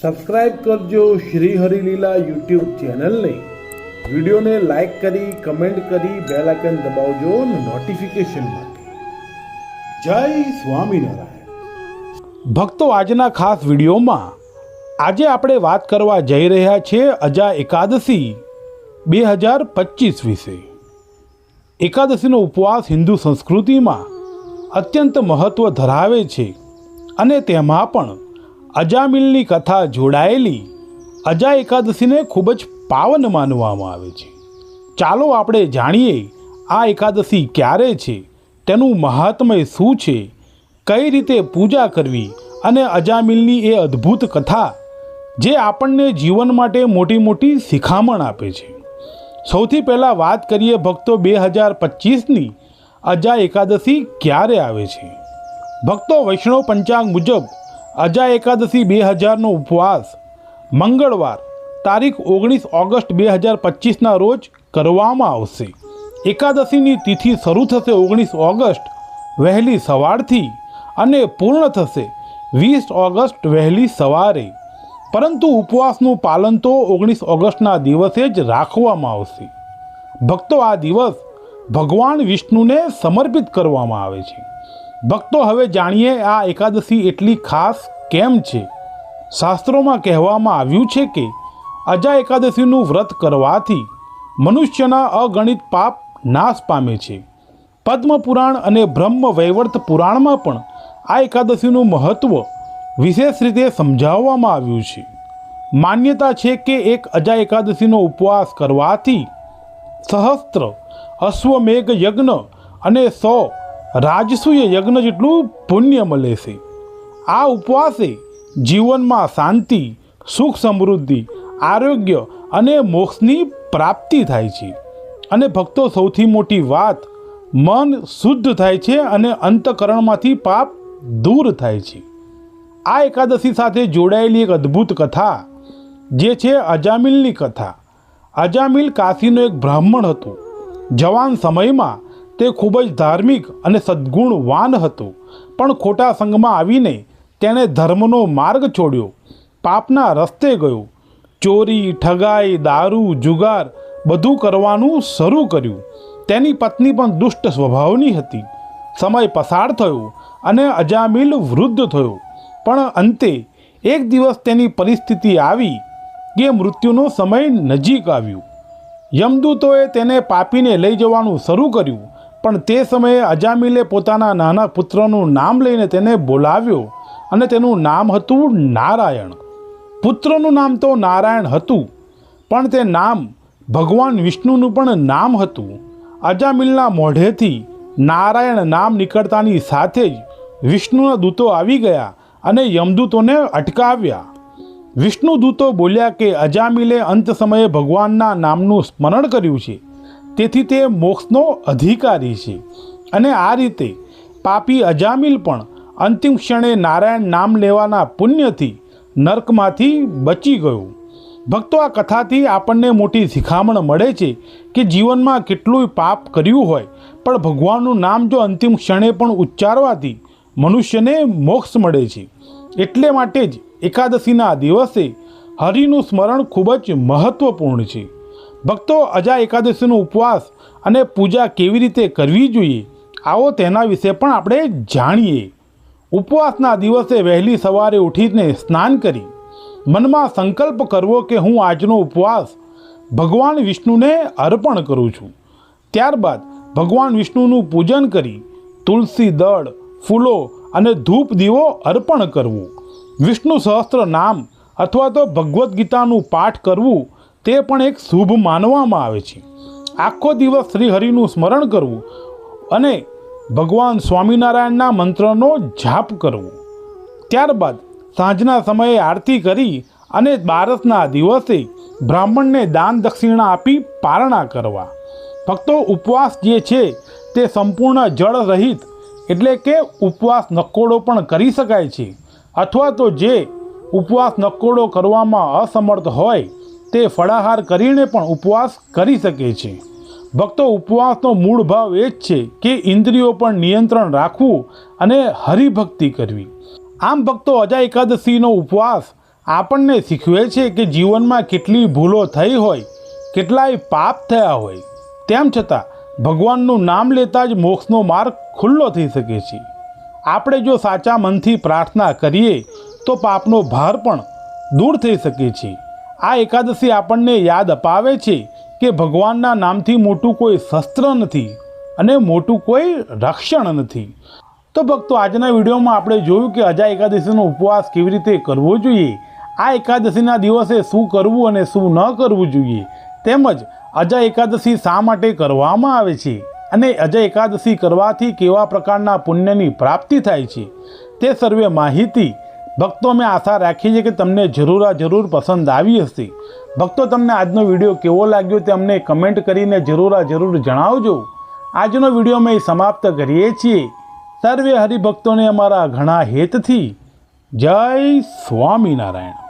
Subscribe કરજો Shri Harileela YouTube ચેનલને. વિડીયોને લાઇક કરી, કમેન્ટ કરી, બેલ આઇકન દબાવજો નોટિફિકેશન માટે. જય સ્વામિનારાયણ. ભક્તો, આજના ખાસ વિડીયોમાં આજે આપણે વાત કરવા જઈ રહ્યા છીએ અજા એકાદશી બે હજાર પચીસ વિશે. એકાદશીનો ઉપવાસ હિન્દુ સંસ્કૃતિમાં અત્યંત મહત્ત્વ ધરાવે છે અને તેમાં પણ અજામિલની કથા જોડાયેલી અજા એકાદશીને ખૂબ જ પાવન માનવામાં આવે છે. ચાલો આપણે જાણીએ આ એકાદશી ક્યારે છે, તેનું મહાત્મય શું છે, કઈ રીતે પૂજા કરવી અને અજામિલની એ અદ્ભુત કથા જે આપણને જીવન માટે મોટી મોટી શિખામણ આપે છે. સૌથી પહેલાં વાત કરીએ ભક્તો બે હજાર પચીસની અજા એકાદશી ક્યારે આવે છે. ભક્તો વૈષ્ણવ પંચાંગ મુજબ અજા એકાદશી બે હજારનો ઉપવાસ મંગળવાર, તારીખ ઓગણીસ ઓગસ્ટ બે હજાર પચીસના રોજ કરવામાં આવશે. એકાદશીની તિથિ શરૂ થશે ઓગણીસ ઓગસ્ટ, વહેલી સવારથી અને પૂર્ણ થશે વીસ ઓગસ્ટ વહેલી સવારે. પરંતુ ઉપવાસનું પાલન તો ઓગણીસ ઓગસ્ટના દિવસે જ રાખવામાં આવશે. ભક્તો આ દિવસ ભગવાન વિષ્ણુને સમર્પિત કરવામાં આવે છે. ભક્તો હવે જાણીએ આ એકાદશી એટલી ખાસ કેમ છે? શાસ્ત્રોમાં કહેવામાં આવ્યું છે કે અજા એકાદશીનું વ્રત કરવાથી મનુષ્યના અગણિત પાપ નાશ પામે છે. પદ્મ પુરાણ અને બ્રહ્મ વૈવર્ત પુરાણમાં પણ આ એકાદશીનું મહત્ત્વ વિશેષ રીતે સમજાવવામાં આવ્યું છે. માન્યતા છે કે એક અજા એકાદશીનો ઉપવાસ કરવાથી સહસ્ત્ર, અશ્વમેઘ યજ્ઞ અને સો રાજસૂય યજ્ઞ જેટલું પુણ્ય મળે છે. આ ઉપવાસે જીવનમાં શાંતિ, સુખ સમૃદ્ધિ, આરોગ્ય અને મોક્ષની પ્રાપ્તિ થાય છે. અને ભક્તો સૌથી મોટી વાત, મન શુદ્ધ થાય છે અને અંતકરણમાંથી પાપ દૂર થાય છે. આ એકાદશી સાથે જોડાયેલી એક અદ્ભુત કથા, જે છે અજામિલની કથા. અજામિલ કાશીનો એક બ્રાહ્મણ હતો. જવાન સમયમાં તે ખૂબ જ ધાર્મિક અને સદ્ગુણવાન હતો. પણ ખોટા સંઘમાં આવીને તેણે ધર્મનો માર્ગ છોડ્યો. પાપના રસ્તે ગયો. ચોરી, ઠગાઈ, દારૂ, જુગાર બધું કરવાનું શરૂ કર્યું. તેની પત્ની પણ દુષ્ટ સ્વભાવની હતી. સમય પસાર થયો અને અજામિલ વૃદ્ધ થયો. પણ અંતે એક દિવસ તેની પરિસ્થિતિ આવી કે મૃત્યુનો સમય નજીક આવ્યું. યમદૂતોએ તેને પાપીને લઈ જવાનું શરૂ કર્યું, પણ તે સમયે અજામિલે પોતાના નાના પુત્રનું નામ લઈને તેને બોલાવ્યો. અને તેનું નામ હતું નારાયણ. પુત્રનું નામ તો નારાયણ હતું, પણ તે નામ ભગવાન વિષ્ણુનું પણ નામ હતું. અજામિલના મોઢેથી નારાયણ નામ નીકળતાની સાથે જ વિષ્ણુના દૂતો આવી ગયા અને યમદૂતોને અટકાવ્યા. વિષ્ણુ દૂતો બોલ્યા કે અજામિલે અંત સમયે ભગવાનના નામનું સ્મરણ કર્યું છે. તેથી તે મોક્ષનો અધિકારી છે. અને આ રીતે પાપી અજામિલ પણ અંતિમ ક્ષણે નારાયણ નામ લેવાના પુણ્યથી નર્કમાંથી બચી ગયું. ભક્તો આ કથાથી આપણને મોટી શિખામણ મળે છે કે જીવનમાં કેટલું પાપ કર્યું હોય, પણ ભગવાનનું નામ જો અંતિમ ક્ષણે પણ ઉચ્ચારવાથી મનુષ્યને મોક્ષ મળે છે. એટલે માટે જ એકાદશીના દિવસે હરિનું સ્મરણ ખૂબ જ મહત્વપૂર્ણ છે. ભક્તો અજા એકાદશીનો ઉપવાસ અને પૂજા કેવી રીતે કરવી જોઈએ, આવો તેના વિશે પણ આપણે જાણીએ. ઉપવાસના દિવસે વહેલી સવારે ઉઠીને સ્નાન કરી મનમાં સંકલ્પ કરવો કે હું આજનો ઉપવાસ ભગવાન વિષ્ણુને અર્પણ કરું છું. ત્યારબાદ ભગવાન વિષ્ણુનું પૂજન કરી તુલસી દળ, ફૂલો અને ધૂપ દીવો અર્પણ કરવું. વિષ્ણુ સહસ્ત્ર નામ અથવા તો ભગવદ્ ગીતાનું પાઠ કરવું તે પણ એક શુભ માનવામાં આવે છે. આખો દિવસ શ્રી હરિનું સ્મરણ કરવું અને ભગવાન સ્વામિનારાયણના મંત્રનો જાપ કરવો. ત્યારબાદ સાંજના સમયે આરતી કરી અને બારસના દિવસે બ્રાહ્મણને દાન દક્ષિણા આપી પારણા કરવા. ફક્ત ઉપવાસ જે છે તે સંપૂર્ણ જળ રહિત એટલે કે ઉપવાસ નકોડો પણ કરી શકાય છે. અથવા તો જે ઉપવાસ નકોડો કરવામાં અસમર્થ હોય તે ફળાહાર કરીને પણ ઉપવાસ કરી શકે છે. ભક્તો ઉપવાસનો મૂળ ભાવ એ જ છે કે ઇન્દ્રિયો પર નિયંત્રણ રાખવું અને હરિભક્તિ કરવી. આમ ભક્તો અજા એકાદશીનો ઉપવાસ આપણને શીખવે છે કે જીવનમાં કેટલી ભૂલો થઈ હોય, કેટલાય પાપ થયા હોય. તેમ છતાં, ભગવાનનું નામ લેતા જ મોક્ષનો માર્ગ ખુલ્લો થઈ શકે છે. આપણે જો સાચા મનથી પ્રાર્થના કરીએ, તો પાપનો ભાર પણ દૂર થઈ શકે છે. આ એકાદશી આપણને યાદ અપાવે છે કે ભગવાનના નામથી મોટું કોઈ શસ્ત્ર નથી અને મોટું કોઈ રક્ષણ નથી. તો ભક્તો, આજના વિડીયોમાં આપણે જોયું કે અજા એકાદશીનો ઉપવાસ કેવી રીતે કરવો જોઈએ, આ એકાદશીના દિવસે શું કરવું અને શું ન કરવું જોઈએ, તેમજ અજા એકાદશી શા માટે કરવામાં આવે છે અને અજય એકાદશી કરવાથી કેવા પ્રકારના પુણ્યની પ્રાપ્તિ થાય છે, તે સર્વે માહિતી ભક્તો અમે આશા રાખીએ છીએ કે તમને જરૂર આ જરૂર પસંદ આવી હશે. ભક્તો, તમને આજનો વીડિયો કેવો લાગ્યો તે અમને કમેન્ટ કરીને જરૂર આ જરૂર જણાવજો. આજનો વીડિયો અમે સમાપ્ત કરીએ છીએ. સર્વે હરિભક્તોને અમારા ઘણા હેતથી. જય સ્વામિનારાયણ.